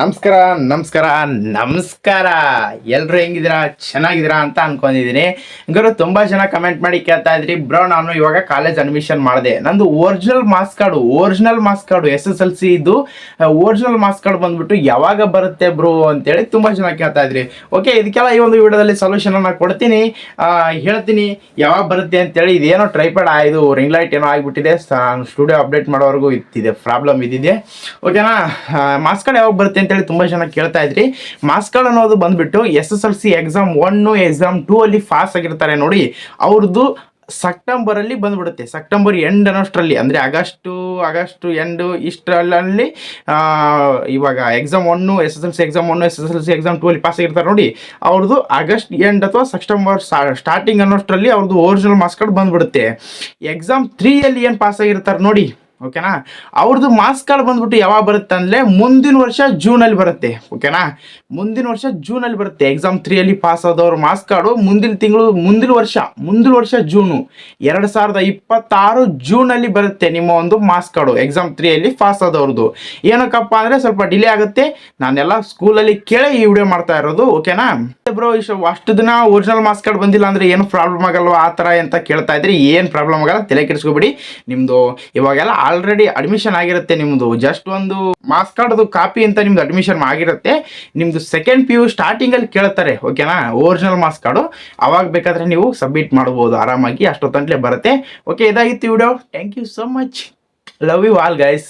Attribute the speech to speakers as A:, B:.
A: ನಮಸ್ಕಾರ ನಮಸ್ಕಾರ ನಮಸ್ಕಾರ. ಎಲ್ಲರೂ ಹೆಂಗಿದ್ದೀರಾ? ಚೆನ್ನಾಗಿದ್ದೀರಾ ಅಂತ ಅನ್ಕೊಂಡಿದ್ದೀನಿ. ಹಂಗಾರು ತುಂಬ ಜನ ಕಮೆಂಟ್ ಮಾಡಿ ಕೇಳ್ತಾ ಇದ್ರಿ. ಬ್ರೋ, ನಾನು ಇವಾಗ ಕಾಲೇಜ್ ಅಡ್ಮಿಷನ್ ಮಾಡಿದೆ. ನಂದು original marks card original marks card S S L C ಇದು ಒರಿಜಿನಲ್ ಮಾರ್ಕ್ಸ್ ಕಾರ್ಡ್ ಬಂದ್ಬಿಟ್ಟು ಯಾವಾಗ ಬರುತ್ತೆ ಬ್ರೋ ಅಂತೇಳಿ ತುಂಬ ಜನ ಕೇಳ್ತಾ ಇದ್ರಿ. ಓಕೆ ಇದಕ್ಕೆಲ್ಲ ಈ ಒಂದು ವಿಡಿಯೋದಲ್ಲಿ ಸೊಲ್ಯೂಷನ್ ಅನ್ನ ಕೊಡ್ತೀನಿ. ಹೇಳ್ತೀನಿ. ಯಾವಾಗ ಬರುತ್ತೆ ಅಂತೇಳಿ ಇದೇನೋ ಟ್ರೈಪಾಡ್ ಆಯಿತು ರಿಂಗ್ ಲೈಟ್ ಏನೋ ಆಗಿಬಿಟ್ಟಿದೆ. ಸ್ಟುಡಿಯೋ ಅಪ್ಡೇಟ್ ಮಾಡೋವರೆಗೂ ಇತ್ತಿದೆ ಪ್ರಾಬ್ಲಮ್ ಇದ್ದಿದೆ. ಓಕೆನಾ ಮಾಸ್ಕ್ ಕಾರ್ಡ್ ಯಾವಾಗ ಬರುತ್ತೆ ಅಂತೇಳಿ ತುಂಬ ಜನ ಕೇಳ್ತಾ ಇದ್ರಿ. ಮಾರ್ಕ್ಸ್ ಅನ್ನೋದು ಬಂದ್ಬಿಟ್ಟು S S L C exam one exam two ಅಲ್ಲಿ ಪಾಸ್ ಆಗಿರ್ತಾರೆ ನೋಡಿ. ಅವ್ರದ್ದು ಸೆಪ್ಟೆಂಬರ್ ಅಲ್ಲಿ ಬಂದ್ಬಿಡುತ್ತೆ. ಸೆಪ್ಟೆಂಬರ್ ಎಂಡ್ ಅನ್ನೋಷ್ಟರಲ್ಲಿ, ಅಂದರೆ ಆಗಸ್ಟು ಆಗಸ್ಟು ಎಂಡು ಇಷ್ಟರಲ್ಲಿ ಇವಾಗ exam one S S L C exam one S S L C exam two ಅಲ್ಲಿ ಪಾಸ್ ಆಗಿರ್ತಾರೆ ನೋಡಿ. ಅವ್ರದ್ದು ಆಗಸ್ಟ್ ಎಂಡ್ ಅಥವಾ ಸೆಪ್ಟೆಂಬರ್ ಸ್ಟಾರ್ಟಿಂಗ್ ಅನ್ನೋಷ್ಟರಲ್ಲಿ ಅವ್ರದ್ದು ಒರಿಜಿನಲ್ ಮಾರ್ಕ್ಸ್ ಕಾರ್ಡ್ ಬಂದ್ಬಿಡುತ್ತೆ. ಎಕ್ಸಾಮ್ ತ್ರೀಯಲ್ಲಿ ಏನು ಪಾಸ್ ಆಗಿರ್ತಾರೆ ನೋಡಿ. ಓಕೆನಾ? ಅವ್ರದ್ದು ಮಾರ್ಕ್ಸ್ ಕಾರ್ಡ್ ಬಂದ್ಬಿಟ್ಟು ಯಾವಾಗ ಬರುತ್ತೆ ಅಂದರೆ ಮುಂದಿನ ವರ್ಷ ಜೂನಲ್ಲಿ ಬರುತ್ತೆ, ಓಕೆನಾ? ಮುಂದಿನ ವರ್ಷ ಜೂನಲ್ಲಿ ಬರುತ್ತೆ. ಎಕ್ಸಾಮ್ ತ್ರೀಯಲ್ಲಿ ಪಾಸ್ ಆದವ್ರ ಮಾರ್ಕ್ಸ್ ಕಾರ್ಡು ಮುಂದಿನ ತಿಂಗಳು, ಮುಂದಿನ ವರ್ಷ ಮುಂದಿನ ವರ್ಷ ಜೂನು ಎರಡು ಸಾವಿರದ ಇಪ್ಪತ್ತಾರು ಜೂನಲ್ಲಿ ಬರುತ್ತೆ ನಿಮ್ಮ ಒಂದು ಮಾರ್ಕ್ಸ್ ಕಾರ್ಡು ಎಕ್ಸಾಮ್ ತ್ರೀಯಲ್ಲಿ ಪಾಸ್ ಆದವ್ರದ್ದು ಏನಕ್ಕಪ್ಪ ಅಂದರೆ ಸ್ವಲ್ಪ ಡಿಲೇ ಆಗುತ್ತೆ. ನಾನೆಲ್ಲ ಸ್ಕೂಲಲ್ಲಿ ಕೇಳಿ ಈ ವಿಡಿಯೋ ಮಾಡ್ತಾ ಇರೋದು, ಓಕೆನಾ? ಬ್ರೋ ಇಷ್ಟು ಅಷ್ಟು ದಿನ ಒರಿಜಿನಲ್ ಮಾರ್ಕ್ಸ್ ಕಾರ್ಡ್ ಬಂದಿಲ್ಲ ಅಂದರೆ ಏನು ಪ್ರಾಬ್ಲಮ್ ಆಗಲ್ವಾ? ಆ ಥರ ಅಂತ ಕೇಳ್ತಾ ಇದ್ರಿ? ಏನು ಪ್ರಾಬ್ಲಮ್ ಆಗಲ್ಲ? ತಲೆ ಕೆಡಿಸ್ಕೊಬಿಡಿ. ನಿಮ್ಮದು ಇವಾಗೆಲ್ಲ ಆಲ್ರೆಡಿ ಅಡ್ಮಿಷನ್ ಆಗಿರುತ್ತೆ ನಿಮ್ಮದು ಜಸ್ಟ್ ಒಂದು ಮಾಸ್ ಕಾರ್ಡ್ದು ಕಾಪಿ ಅಂತ ನಿಮ್ದು ಅಡ್ಮಿಷನ್ ಆಗಿರುತ್ತೆ. ನಿಮ್ಮದು ಸೆಕೆಂಡ್ ಪಿ ಯು ಸ್ಟಾರ್ಟಿಂಗಲ್ಲಿ ಕೇಳ್ತಾರೆ ಓಕೆನಾ ಒರಿಜಿನಲ್ ಮಾಸ್ ಕಾರ್ಡು ಅವಾಗ ಬೇಕಾದರೆ ನೀವು ಸಬ್ಮಿಟ್ ಮಾಡ್ಬೋದು, ಆರಾಮಾಗಿ ಅಷ್ಟೊತ್ತಂಟ್ಲೆ ಬರುತ್ತೆ. ಓಕೆ ಇದಾಗಿತ್ತು video thank you so much love you all guys